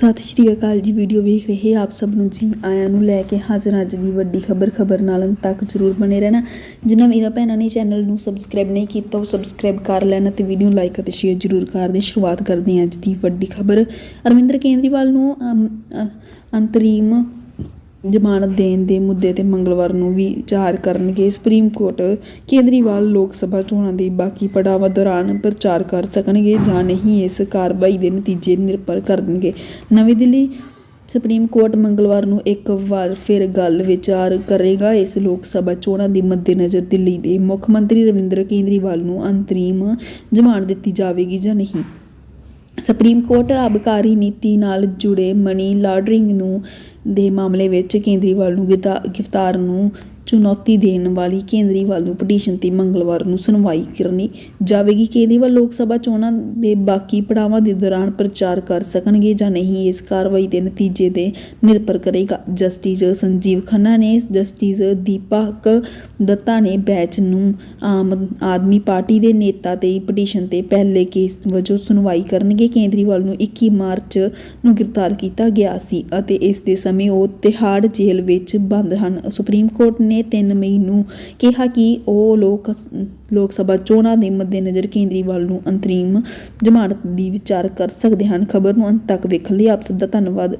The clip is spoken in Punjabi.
ਸਤਿ ਸ਼੍ਰੀ ਅਕਾਲ ਜੀ ਵੀਡੀਓ ਵੇਖ ਰਹੇ ਆਪ ਸਭ ਨੂੰ ਜੀ ਆਇਆਂ ਨੂੰ ਲੈ ਕੇ ਹਾਜ਼ਰ ਅੱਜ ਦੀ ਵੱਡੀ ਖਬਰ ਖਬਰ ਨਾਲ ਅੰਤ ਤੱਕ ਜਰੂਰ ਬਣੇ ਰਹਿਣਾ। ਜਿਨ੍ਹਾਂ ਮੇਰਾ ਭੈਣਾਂ ਨੇ ਚੈਨਲ ਨੂੰ ਸਬਸਕ੍ਰਾਈਬ ਨਹੀਂ ਕੀਤਾ ਉਹ ਸਬਸਕ੍ਰਾਈਬ ਕਰ ਲੈਣਾ ਅਤੇ ਵੀਡੀਓ ਲਾਈਕ ਅਤੇ ਸ਼ੇਅਰ ਜਰੂਰ ਕਰਦੇ ਸ਼ੁਰੂਆਤ ਕਰਦੇ ਹਾਂ ਅੱਜ ਦੀ ਵੱਡੀ ਖਬਰ। ਅਰਵਿੰਦਰ ਕੇਂਦਰੀਵਾਲ ਨੂੰ ਅਮ, ਅੰਤਰੀਮ ਜ਼ਮਾਨਤ ਦੇਣ ਦੇ ਮੁੱਦੇ ਤੇ ਮੰਗਲਵਾਰ ਨੂੰ ਵਿਚਾਰ ਕਰਨਗੇ। ਸੁਪਰੀਮ ਕੋਰਟ ਕੇਂਦਰੀਵਾਲ ਲੋਕ ਸਭਾ ਚੋਣਾਂ ਦੇ ਬਾਕੀ ਪੜਾਵਾਂ ਦੌਰਾਨ ਪ੍ਰਚਾਰ ਕਰ ਸਕਣਗੇ ਜਾਂ ਨਹੀਂ, ਇਸ ਕਾਰਵਾਈ ਦੇ ਨਤੀਜੇ ਨਿਰਭਰ ਕਰਨਗੇ। ਨਵੀਂ ਦਿੱਲੀ ਸੁਪਰੀਮ ਕੋਰਟ ਮੰਗਲਵਾਰ ਨੂੰ ਇੱਕ ਵਾਰ ਫਿਰ ਗੱਲ ਵਿਚਾਰ ਕਰੇਗਾ। ਇਸ ਲੋਕ ਸਭਾ ਚੋਣਾਂ ਦੇ ਮੱਦੇਨਜ਼ਰ ਦਿੱਲੀ ਦੇ ਮੁੱਖ ਮੰਤਰੀ ਰਵਿੰਦਰ ਕੇਜਰੀਵਾਲ ਨੂੰ ਅੰਤਰੀਮ ਜ਼ਮਾਨਤ ਦਿੱਤੀ ਜਾਵੇਗੀ ਜਾਂ ਨਹੀਂ। ਸੁਪਰੀਮ ਕੋਰਟ ਆਬਕਾਰੀ ਨੀਤੀ ਨਾਲ ਜੁੜੇ ਮਨੀ ਲਾਂਡਰਿੰਗ ਨੂੰ ਦੇ ਮਾਮਲੇ ਵਿੱਚ ਕੇਂਦਰੀਵਾਲ ਨੂੰ ਗਿਤਾ- ਗ੍ਰਿਫਤਾਰ ਨੂੰ ਚੁਣੌਤੀ ਦੇਣ ਵਾਲੀ ਕੇਂਦਰੀਵਾਲ ਨੂੰ ਪਟੀਸ਼ਨ ਤੇ ਮੰਗਲਵਾਰ ਨੂੰ ਸੁਣਵਾਈ ਕਰਨੀ ਜਾਵੇਗੀ। ਕੇਂਦਰੀਵਾਲ ਲੋਕ ਸਭਾ ਚੋਣਾਂ ਦੇ ਬਾਕੀ ਪੜਾਵਾਂ ਦੇ ਦੌਰਾਨ ਪ੍ਰਚਾਰ ਕਰ ਸਕਣਗੇ ਜਾਂ ਨਹੀਂ, ਇਸ ਕਾਰਵਾਈ ਦੇ ਨਤੀਜੇ ਤੇ ਨਿਰਭਰ ਕਰੇਗਾ। ਜਸਟਿਸ ਸੰਜੀਵ ਖੰਨਾ ਨੇ ਜਸਟਿਸ ਦੀਪਕ ਦੱਤਾ ਨੇ ਬੈਚ ਨੂੰ ਆਮ ਆਦਮੀ ਪਾਰਟੀ ਦੇ ਨੇਤਾ ਤੇ ਪਟੀਸ਼ਨ ਤੇ ਪਹਿਲੇ ਕੇਸ ਵਜੋਂ ਸੁਣਵਾਈ ਕਰਨਗੇ। ਕੇਂਦਰੀਵਾਲ ਨੂੰ 21 ਮਾਰਚ ਨੂੰ ਗ੍ਰਿਫਤਾਰ ਕੀਤਾ ਗਿਆ ਸੀ ਅਤੇ ਇਸ ਦੇ ਸਮੇਂ ਉਹ ਤਿਹਾੜ ਜੇਲ੍ਹ ਵਿੱਚ ਬੰਦ ਹਨ। ਸੁਪਰੀਮ ਕੋਰਟ ਨੇ 3 ਮਈ ਨੂੰ ਕਿਹਾ ਕਿ ਉਹ ਲੋਕ ਲੋਕ ਸਭਾ ਚੋਣਾਂ ਦੇ ਮੱਦੇਨਜ਼ਰ ਕੇਂਦਰੀਵਾਲ ਨੂੰ ਅੰਤਰਿਮ ਜ਼ਮਾਨਤ ਦੀ ਵਿਚਾਰ ਕਰ ਸਕਦੇ ਹਨ। ਖਬਰ ਨੂੰ ਅੰਤ ਤੱਕ ਵੇਖਣ ਲਈ। ਆਪ ਸਭ ਦਾ ਧੰਨਵਾਦ।